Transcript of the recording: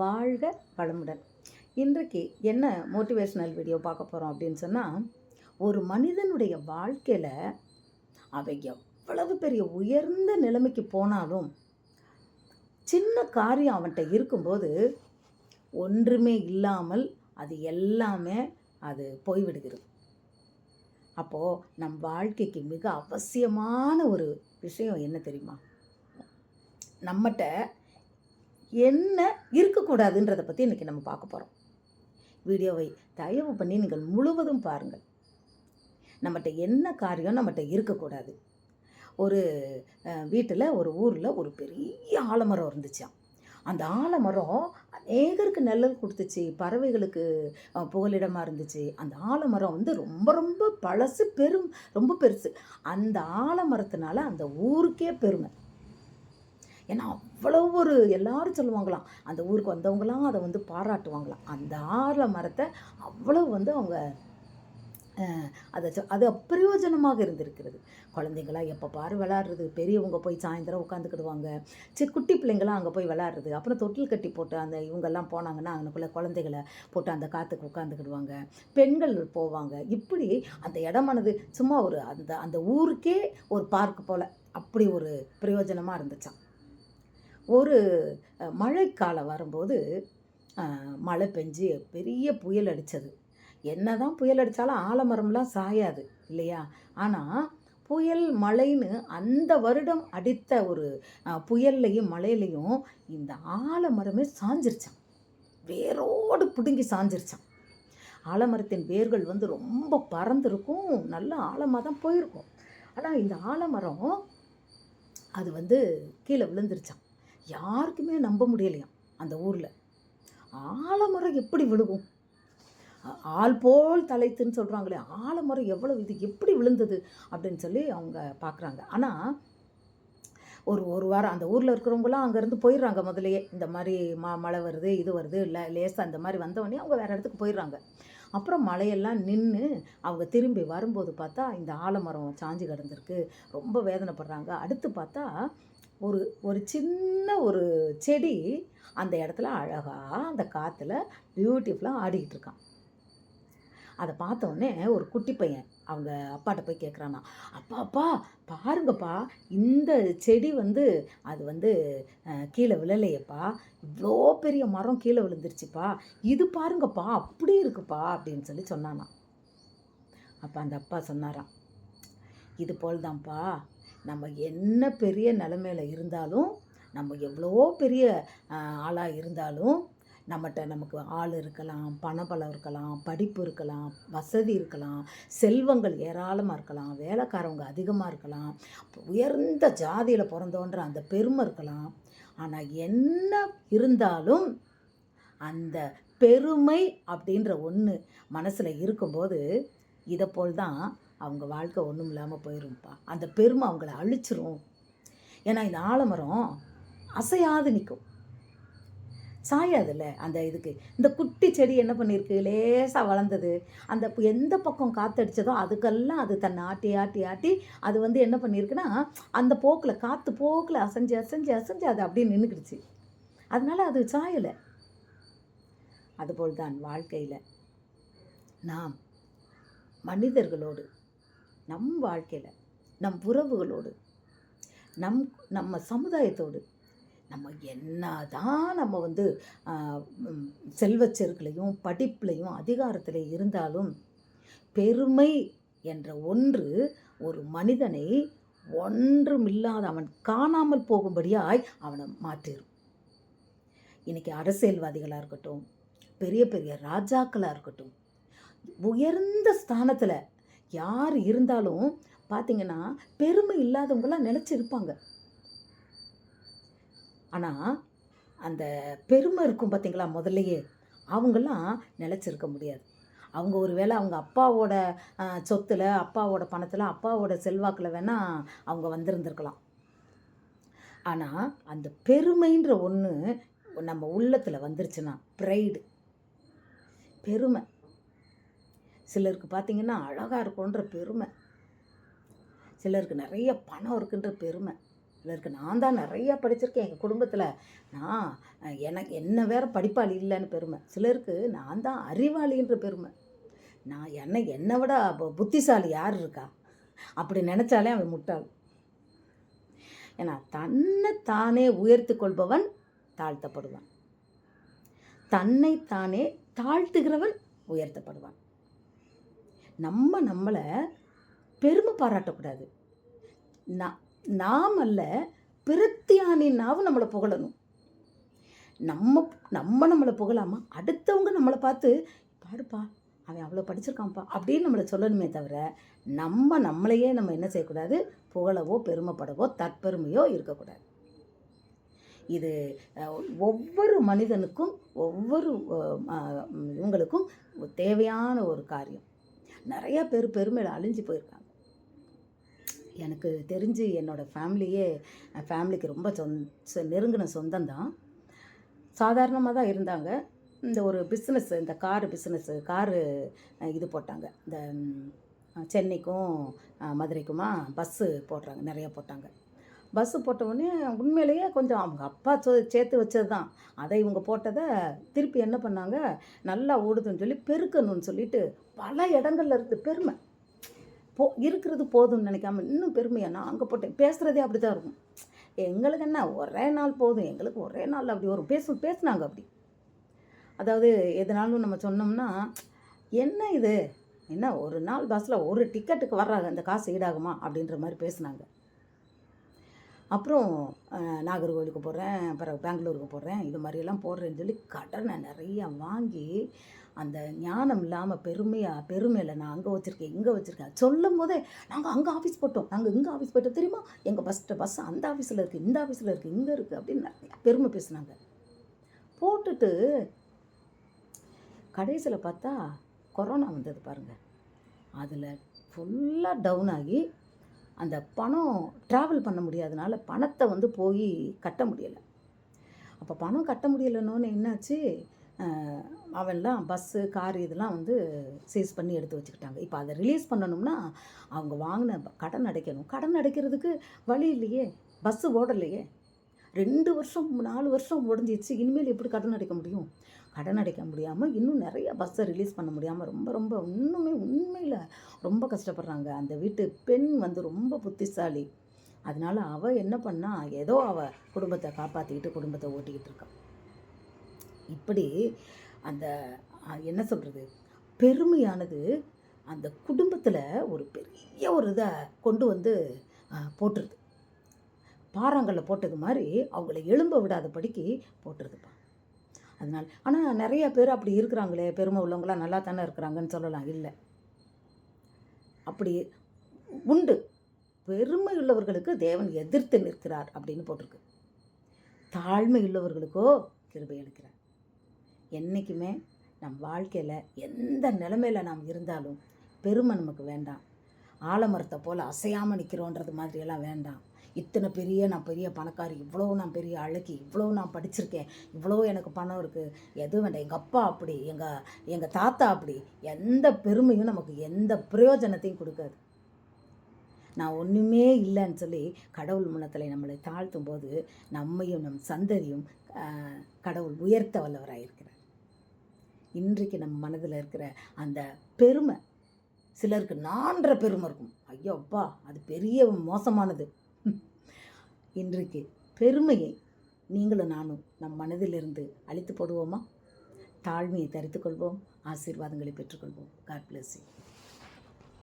வாழ்க வளமுடன். இன்றைக்கு என்ன மோட்டிவேஷ்னல் வீடியோ பார்க்க போகிறோம் அப்படின்னு சொன்னால் ஒரு மனிதனுடைய வாழ்க்கையில் அவன் எவ்வளவு பெரிய உயர்ந்த நிலைமைக்கு போனாலும் சின்ன காரியம் அவன்கிட்ட இருக்கும்போது ஒன்றுமே இல்லாமல் அது எல்லாமே அது போய்விடுகிறது. அப்போது நம் வாழ்க்கைக்கு மிக அவசியமான ஒரு விஷயம் என்ன தெரியுமா? நம்மகிட்ட என்ன இருக்கக்கூடாதுன்றதை பற்றி இன்றைக்கி நம்ம பார்க்க போகிறோம் வீடியோவை தயவு பண்ணி நீங்கள் முழுவதும் பாருங்கள். நம்மகிட்ட என்ன காரியம் நம்மகிட்ட இருக்கக்கூடாது. ஒரு வீட்டில் ஒரு ஊரில் ஒரு பெரிய ஆலமரம் இருந்துச்சான் அந்த ஆலமரம் அநேகருக்கு நிழல் கொடுத்துச்சு. பறவைகளுக்கு புகலிடமாக இருந்துச்சு. அந்த ஆலமரம் வந்து ரொம்ப ரொம்ப பழசு பெரும் ரொம்ப பெருசு. அந்த ஆலமரத்தினால அந்த ஊருக்கே பெருமை. ஏன்னா அவ்வளோ ஒரு எல்லாரும் சொல்லுவாங்களாம். அந்த ஊருக்கு வந்தவங்களாம் அதை வந்து பாராட்டுவாங்களாம். அந்த ஆலமரத்தை அவ்வளோ வந்து அவங்க அதை அது பிரயோஜனமாக இருந்திருக்கிறது. குழந்தைங்களாம் எப்போ பாரு விளாட்றது. பெரியவங்க போய் சாயந்தரம் உட்காந்துக்கிடுவாங்க. சரி குட்டி பிள்ளைங்களாம் அங்கே போய் விளாட்றது. அப்புறம் தொட்டில் கட்டி போட்டு அந்த இவங்கெல்லாம் போனாங்கன்னா அங்கனுக்குள்ளே குழந்தைகளை போட்டு அந்த காற்றுக்கு உட்காந்துக்கிடுவாங்க. பெண்கள் போவாங்க. இப்படி அந்த இடமானது சும்மா ஒரு அந்த அந்த ஊருக்கே ஒரு பார்க் போல். அப்படி ஒரு பிரயோஜனமாக இருந்துச்சான் ஒரு மழைக்காலம் வரும்போது மழை பெஞ்சு பெரிய புயல் அடித்தது என்னதான் புயல் அடித்தாலும் ஆலமரம்லாம் சாயாது இல்லையா? ஆனால் புயல் மழைன்னு அந்த வருடம் அடித்த ஒரு புயல்லையும் மழையிலையும் இந்த ஆலமரமே சாஞ்சிருச்சான் வேரோடு பிடுங்கி சாஞ்சிருச்சான் ஆலமரத்தின் வேர்கள் வந்து ரொம்ப பறந்துருக்கும். நல்ல ஆழமாக தான் போயிருக்கும். ஆனால் இந்த ஆலமரம் அது வந்து கீழே விழுந்துருச்சான் யாருக்குமே நம்ப முடியலையாம் அந்த ஊரில். ஆலமரம் எப்படி விழுகும்? ஆள் போல் தலைத்துன்னு சொல்கிறாங்களே ஆலமரம் எவ்வளோ இது எப்படி விழுந்தது? அப்படின்னு சொல்லி அவங்க பார்க்குறாங்க ஆனால் ஒரு ஒரு வாரம் அந்த ஊரில் இருக்கிறவங்களாம் அங்கேருந்து போயிடுறாங்க முதலையே இந்த மாதிரி ம மழை வருது இது வருது இல்லை லேசாக இந்த மாதிரி வந்தவொடனே அவங்க வேறு இடத்துக்கு போயிடுறாங்க. அப்புறம் மழையெல்லாம் நின்று அவங்க திரும்பி வரும்போது பார்த்தா இந்த ஆலமரம் சாஞ்சு கிடந்திருக்கு ரொம்ப வேதனைப்படுறாங்க. அடுத்து பார்த்தா ஒரு ஒரு சின்ன ஒரு செடி அந்த இடத்துல அழகாக அந்த காற்றுல பியூட்டிஃபுல்லாக ஆடிக்கிட்டு இருக்கான். அதை பார்த்த உடனே ஒரு குட்டி பையன் அவங்க அப்பாட்ட போய் கேட்குறானா அப்பா அப்பா பாருங்கப்பா இந்த செடி வந்து அது வந்து கீழே விழலையேப்பா இவ்வளோ பெரிய மரம் கீழே விழுந்துருச்சுப்பா இது பாருங்கப்பா அப்படி இருக்குப்பா அப்படின்னு சொல்லி சொன்னானா. அப்போ அந்த அப்பா சொன்னாராம் இது போல் தான்ப்பா நம்ம என்ன பெரிய நிலமையில இருந்தாலும் நம்ம எவ்வளோ பெரிய ஆளாக இருந்தாலும் நம்மகிட்ட நமக்கு ஆள் இருக்கலாம் பணபலம் இருக்கலாம் படிப்பு இருக்கலாம் வசதி இருக்கலாம் செல்வங்கள் ஏராளமாக இருக்கலாம் வேலைக்காரவங்க அதிகமாக இருக்கலாம் உயர்ந்த ஜாதியில் பிறந்தோன்ற அந்த பெருமை இருக்கலாம். ஆனால் என்ன இருந்தாலும் அந்த பெருமை அப்படின்ற ஒன்று மனசில் இருக்கும்போது இதை போல் தான் அவங்க வாழ்க்கை ஒன்றும் இல்லாமல் போயிடும்ப்பா அந்த பெருமை அவங்கள அழிச்சிரும். ஏன்னா இந்த ஆலமரம் அசையாது நிற்கும் சாயாதுல்ல அந்த இதுக்கு. இந்த குட்டி செடி என்ன பண்ணியிருக்கு லேசாக வளர்ந்தது. அந்த எந்த பக்கம் காற்றடிச்சதோ அதுக்கெல்லாம் அது தன்னை ஆட்டி ஆட்டி ஆட்டி அது வந்து என்ன பண்ணியிருக்குன்னா அந்த போக்கில் காற்று போக்கில் அசைஞ்சு அசைஞ்சு அசைஞ்சு அது அப்படியே நின்றுக்கிடுச்சு அதனால அது சாயலை. அதுபோல் தான் வாழ்க்கையில். நாம் மனிதர்களோடு நம் வாழ்க்கையில் நம் உறவுகளோடு நம் நம்ம சமுதாயத்தோடு நம்ம என்னதான் நம்ம வந்து ஆஹ், படிப்புலையும் அதிகாரத்தில் இருந்தாலும் பெருமை என்ற ஒன்று ஒரு மனிதனை ஒன்றுமில்லாத அவன் காணாமல் போகும்படியாய் அவனை மாற்றிடும் இன்றைக்கி அரசியல்வாதிகளாக இருக்கட்டும் பெரிய பெரிய ராஜாக்களாக இருக்கட்டும் உயர்ந்த ஸ்தானத்தில் யார் இருந்தாலும் பார்த்தீங்கன்னா பெருமை இல்லாதவங்களாம் நினச்சிருப்பாங்க. ஆனால் அந்த பெருமை இருக்கும் பார்த்தீங்களா முதல்லையே? அவங்கெல்லாம் நிலச்சிருக்க முடியாது. அவங்க ஒரு வேளை அவங்க அப்பாவோட சொத்தில் சொத்துல அப்பாவோட பணத்தில் அப்பாவோட செல்வாக்கில் வேணால் அவங்க வந்திருந்திருக்கலாம். ஆனால் அந்த பெருமைன்ற ஒன்று நம்ம உள்ளத்தில் வந்துருச்சுன்னா ப்ரைடு பெருமை. சிலருக்கு பார்த்தீங்கன்னா அழகாக இருக்குன்ற பெருமை. சிலருக்கு நிறைய பணம் இருக்குன்ற பெருமை. சிலருக்கு நான் தான் நிறையா படிச்சிருக்கேன். எங்கள் குடும்பத்தில் நான் எனக்கு என்ன வேற படிப்பாளி இல்லைன்னு பெருமை. சிலருக்கு நான் தான் அறிவாளின்ற பெருமை. நான் என்ன என்னை விட அப்போ புத்திசாலி யார் இருக்கா? அப்படி நினச்சாலே அவன் முட்டாள். ஏன்னா தன்னை தானே உயர்த்து கொள்பவன் தாழ்த்தப்படுவான். தன்னை தானே தாழ்த்துகிறவன் உயர்த்தப்படுவான். நம்ம நம்மளை பெருமை பாராட்டக்கூடாது. நான் நாம் அல்ல பிரத்தியானின்னாவும் நம்மளை புகழணும். நம்ம நம்ம நம்மளை புகழாமா அடுத்தவங்க நம்மளை பார்த்து பாடுப்பா அவன் அவ்வளோ படிச்சிருக்கான்ப்பா அப்படின்னு நம்மளை சொல்லணுமே தவிர நம்ம நம்மளையே நம்ம என்ன செய்யக்கூடாது? புகழவோ பெருமைப்படவோ தற்பெருமையோ இருக்கக்கூடாது. இது ஒவ்வொரு மனிதனுக்கும் ஒவ்வொரு இவங்களுக்கும் தேவையான ஒரு காரியம். நிறைய பேர் பெருமையில் அழிஞ்சு போயிருக்காங்க. எனக்கு தெரிஞ்சு என்னோடய ஃபேமிலியே ஃபேமிலிக்கு ரொம்ப சொந்த நெருங்கின சொந்தம் தான் சாதாரணமாக தான் இருந்தாங்க. இந்த ஒரு பிஸ்னஸ் இந்த காரு பிஸ்னஸ்ஸு காரு இது போட்டாங்க. இந்த சென்னைக்கும் மதுரைக்குமா பஸ்ஸு போடுறாங்க நிறையா போட்டாங்க. பஸ்ஸு போட்டவுடனே உண்மையிலேயே கொஞ்சம் அவங்க அப்பா சொ சேர்த்து வச்சது தான் அதை இவங்க போட்டதை திருப்பி என்ன பண்ணாங்க? நல்லா ஓடுதுன்னு சொல்லி பெருக்கணும்னு சொல்லிட்டு பல இடங்கள்ல இருந்து பெருமை. போ இருக்கிறது போதும்னு நினைக்காம இன்னும் பெருமையாக நான் அங்கே போட்டேன். பேசுகிறதே அப்படி தான் இருக்கும். எங்களுக்கு என்ன? ஒரே நாள் போதும். எங்களுக்கு ஒரே நாள் அப்படி வரும். பேசு பேசுனாங்க அப்படி. அதாவது எதுனாலும் நம்ம சொன்னோம்னா என்ன இது? என்ன ஒரு நாள் பஸ்ஸில் ஒரு டிக்கெட்டுக்கு வர்றாங்க. இந்த காசு ஈடாகுமா? அப்படின்ற மாதிரி பேசுனாங்க. அப்புறம் நாகர்கோவிலுக்கு போடுறேன் அப்புறம் பெங்களூருக்கு போடுறேன் இது மாதிரியெல்லாம் போடுறேன்னு சொல்லி கடனை நிறையா வாங்கி அந்த ஞானம் இல்லாமல் பெருமையாக பெருமையில் நான் அங்கே வச்சுருக்கேன் இங்கே வச்சுருக்கேன். சொல்லும் போதே நாங்கள் அங்கே ஆஃபீஸ் போட்டோம். நாங்கள் இங்கே ஆஃபீஸ் போட்டோம். தெரியுமா? எங்கள் ஃபஸ்ட்டு பஸ் அந்த ஆஃபீஸில் இருக்குது இந்த ஆஃபீஸில் இருக்குது இங்கே இருக்குது அப்படின்னு நிறைய பெருமை பேசுனாங்க. போட்டுட்டு கடைசியில் பார்த்தா கொரோனா வந்தது பாருங்கள் அதில் ஃபுல்லாக டவுன் ஆகி அந்த பணம் ட்ராவல் பண்ண முடியாதனால பணத்தை வந்து போய் கட்ட முடியலை. அப்போ பணம் கட்ட முடியலைன்னொன்னு என்னாச்சு? அவன்லாம் பஸ்ஸு கார் இதெல்லாம் வந்து சீஸ் பண்ணி எடுத்து வச்சுக்கிட்டாங்க. இப்போ அதை ரிலீஸ் பண்ணணும்னா அவங்க வாங்கின கடன் அடைக்கணும். கடன் அடைக்கிறதுக்கு வழி இல்லையே. பஸ்ஸு ஓடலையே. ரெண்டு வருஷம் நாலு வருஷம் உடஞ்சிச்சு இனிமேல் எப்படி கடன் அடைக்க முடியும்? கடன் அடைக்க முடியாமல் இன்னும் நிறைய பஸ்ஸை ரிலீஸ் பண்ண முடியாமல் ரொம்ப ரொம்ப இன்னுமே உண்மையில் ரொம்ப கஷ்டப்படுறாங்க. அந்த வீட்டு பெண் வந்து ரொம்ப புத்திசாலி. அதனால் அவள் என்ன பண்ணா ஏதோ அவள் குடும்பத்தை காப்பாற்றிக்கிட்டு குடும்பத்தை ஓட்டிக்கிட்டு இருக்கான் இப்படி அந்த என்ன சொல்கிறது பெருமையானது அந்த குடும்பத்தில் ஒரு பெரிய ஒரு இதை கொண்டு வந்து போட்டுருது. பாறாங்கல்ல போட்டது மாதிரி அவங்கள எழும்ப விடாதபடிக்கு போட்டுருதுப்பா. அதனால். ஆனால் நிறைய பேர் அப்படி இருக்கிறாங்களே பெருமை உள்ளவங்களாம் நல்லா தானே இருக்கிறாங்கன்னு சொல்லலாம். இல்லை. அப்படி உண்டு. பெருமை உள்ளவர்களுக்கு தேவன் எதிர்த்து நிற்கிறார் அப்படின்னு போட்டிருக்கு. தாழ்மை உள்ளவர்களுக்கோ கிருபை அளிக்கிறார். என்றைக்குமே நம் வாழ்க்கையில் எந்த நிலைமையில் நாம் இருந்தாலும் பெருமை நமக்கு வேண்டாம். ஆலமரத்தை போல் அசையாமல் நிற்கிறோன்றது மாதிரியெல்லாம் வேண்டாம். இத்தனை பெரிய நான் பெரிய பணக்காரி இவ்வளோ நான் பெரிய அழகி இவ்வளோ நான் படிச்சிருக்கேன் இவ்வளோ எனக்கு பணம் இருக்குது எதுவும் வேண்டாம் எங்கள் அப்பா அப்படி எங்கள் எங்கள் தாத்தா அப்படி. எந்த பெருமையும் நமக்கு எந்த பிரயோஜனத்தையும் கொடுக்காது. நான் ஒன்றுமே இல்லைன்னு சொல்லி கடவுள் முன்னத்தில் நம்மளை தாழ்த்தும் போது நம்மையும் நம் சந்ததியும் கடவுள் உயர்த்த வல்லவராக இருக்கிறார். இன்றைக்கு நம்ம மனதில் இருக்கிற அந்த பெருமை சிலருக்கு நான்ற பெருமை இருக்கும். ஐயோ அப்பா அது பெரிய மோசமானது. இன்றைக்கு பெருமையை நீங்களும் நானும் நம் மனதிலிருந்து அழித்து போடுவோமா? தாழ்மையை தரித்துக்கொள்வோம் ஆசீர்வாதங்களை பெற்றுக்கொள்வோம் காட் பிளஸ் யூ